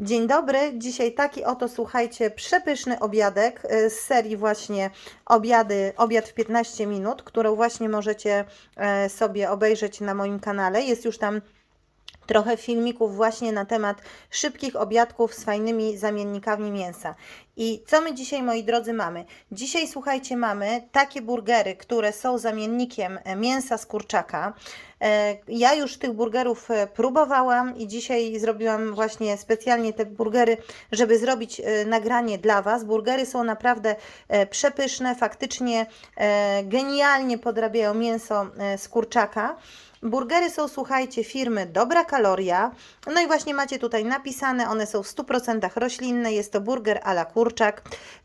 Dzień dobry, dzisiaj taki oto słuchajcie, przepyszny obiadek y, z serii właśnie obiady, obiad w 15 minut, którą właśnie możecie e, sobie obejrzeć na moim kanale. Jest już tam trochę filmików właśnie na temat szybkich obiadków z fajnymi zamiennikami mięsa. I co my dzisiaj, moi drodzy, mamy? Dzisiaj, słuchajcie, mamy takie burgery, które są zamiennikiem e, mięsa z kurczaka. E, Ja już tych burgerów e, próbowałam i dzisiaj zrobiłam właśnie specjalnie te burgery, żeby zrobić nagranie dla Was. Burgery są naprawdę przepyszne, faktycznie genialnie podrabiają mięso z kurczaka. Burgery są, słuchajcie, firmy Dobra Kaloria. No i właśnie macie tutaj napisane, one są w 100% roślinne. Jest to burger a la kurczak,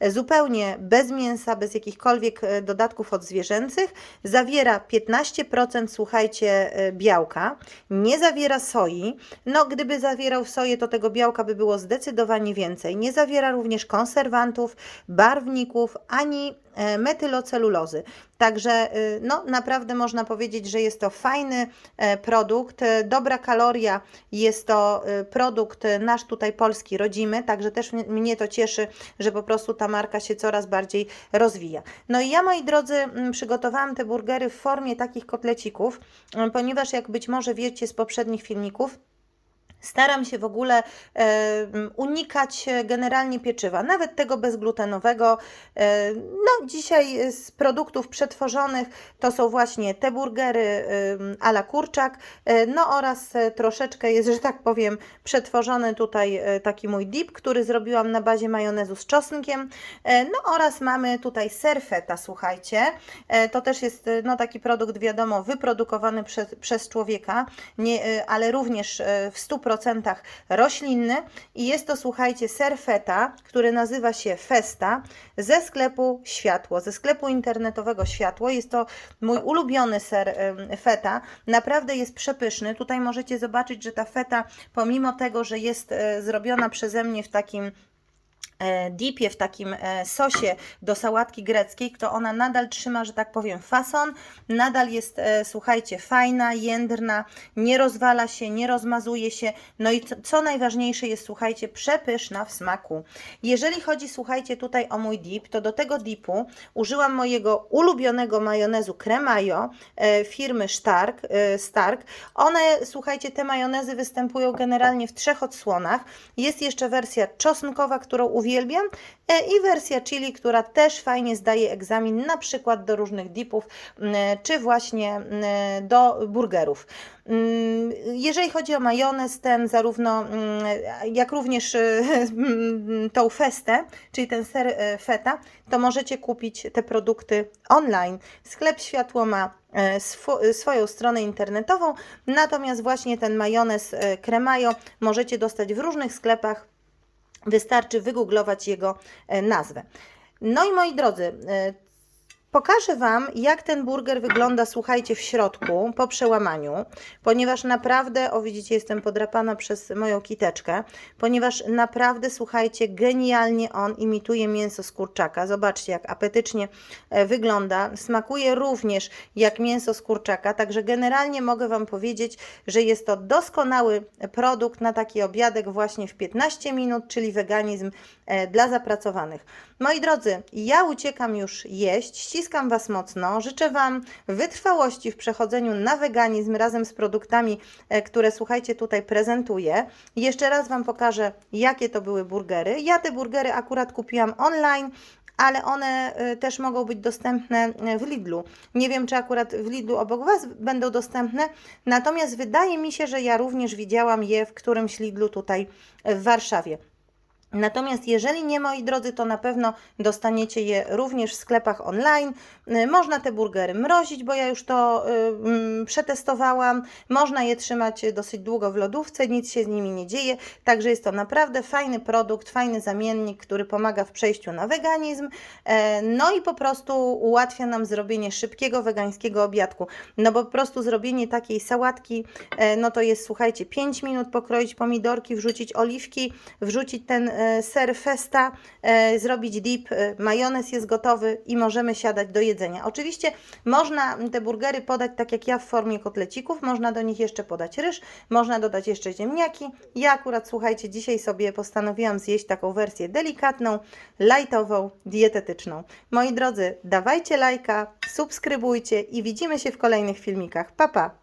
zupełnie bez mięsa, bez jakichkolwiek e, dodatków odzwierzęcych. Zawiera 15%, słuchajcie, e, białka. Nie zawiera soi. No, gdyby zawierał soję, to tego białka by było zdecydowanie więcej. Nie zawiera również konserwantów, barwników, ani metylocelulozy. Także y, no, naprawdę można powiedzieć, że jest to fajny e, produkt. E, Dobra kaloria jest to y, produkt y, nasz tutaj polski, rodzimy, także też mnie- to cieszy, że po prostu ta marka się coraz bardziej rozwija. No i ja, moi drodzy, mm, przygotowałam te burgery w formie takich kotlecików, mm, ponieważ jak być może wiecie z poprzednich filmików, Staram się w ogóle e, unikać e, generalnie pieczywa, nawet tego bezglutenowego. E, no, dzisiaj e, z produktów przetworzonych to są właśnie te burgery em, a la kurczak, e, no oraz e, troszeczkę jest, że tak powiem, przetworzony tutaj e, taki mój dip, który zrobiłam na bazie majonezu z czosnkiem. E, No oraz mamy tutaj ser feta, słuchajcie. E, To też jest e, no, taki produkt, wiadomo, wyprodukowany przez, przez człowieka, nie, e, ale również e, w 100% roślinny. I jest to, słuchajcie, ser feta, który nazywa się Festa ze sklepu Światło, ze sklepu internetowego Światło. Jest to mój ulubiony ser feta. Naprawdę jest przepyszny. Tutaj możecie zobaczyć, że ta feta, pomimo tego, że jest e, zrobiona przeze mnie w takim dipie, w takim e, sosie do sałatki greckiej, to ona nadal trzyma, że tak powiem, fason, nadal jest, e, słuchajcie, fajna, jędrna, nie rozwala się, nie rozmazuje się, no i co, najważniejsze jest, słuchajcie, przepyszna w smaku. Jeżeli chodzi, słuchajcie, tutaj o mój dip, to do tego dipu użyłam mojego ulubionego majonezu Cremajo e, firmy Stark, e, Stark. One, słuchajcie, te majonezy występują generalnie w trzech odsłonach. Jest jeszcze wersja czosnkowa, którą uwielbiam e, i wersja chili, która też fajnie zdaje egzamin na przykład do różnych dipów m, czy właśnie m, do burgerów. Mm, Jeżeli chodzi o majonez, ten zarówno mm, jak również e, mm, tą festę, czyli ten ser e, feta, to możecie kupić te produkty online. Sklep Światło ma swo- swoją stronę internetową, natomiast właśnie ten majonez Cremajo możecie dostać w różnych sklepach. Wystarczy wygooglować jego e, nazwę. No i moi drodzy, e, Pokażę Wam, jak ten burger wygląda, słuchajcie, w środku po przełamaniu, ponieważ naprawdę, o widzicie, jestem podrapana przez moją kiteczkę, ponieważ naprawdę, słuchajcie, genialnie on imituje mięso z kurczaka. Zobaczcie, jak apetycznie e, wygląda. Smakuje również jak mięso z kurczaka, także generalnie mogę Wam powiedzieć, że jest to doskonały produkt na taki obiadek właśnie w 15 minut, czyli weganizm e, dla zapracowanych. Moi drodzy, ja uciekam już jeść, ściskam Was mocno, życzę Wam wytrwałości w przechodzeniu na weganizm razem z produktami, e, które słuchajcie tutaj prezentuję. Jeszcze raz Wam pokażę, jakie to były burgery. Ja te burgery akurat kupiłam online, ale one e, też mogą być dostępne e, w Lidlu. Nie wiem, czy akurat w Lidlu obok Was będą dostępne, natomiast wydaje mi się, że ja również widziałam je w którymś Lidlu tutaj w Warszawie. Natomiast jeżeli nie, moi drodzy, to na pewno dostaniecie je również w sklepach online. Y, Można te burgery mrozić, bo ja już to y, mm, przetestowałam. Można je trzymać dosyć długo w lodówce, nic się z nimi nie dzieje. Także jest to naprawdę fajny produkt, fajny zamiennik, który pomaga w przejściu na weganizm. E, No i po prostu ułatwia nam zrobienie szybkiego wegańskiego obiadku. No bo po prostu zrobienie takiej sałatki, e, no to jest, słuchajcie, 5 minut pokroić pomidorki, wrzucić oliwki, wrzucić ten ser festa, e, zrobić dip, e, majonez jest gotowy i możemy siadać do jedzenia. Oczywiście można te burgery podać tak jak ja w formie kotlecików, można do nich jeszcze podać ryż, można dodać jeszcze ziemniaki. Ja akurat, słuchajcie, dzisiaj sobie postanowiłam zjeść taką wersję delikatną, lajtową, dietetyczną. Moi drodzy, dawajcie lajka, subskrybujcie i widzimy się w kolejnych filmikach. Pa, pa!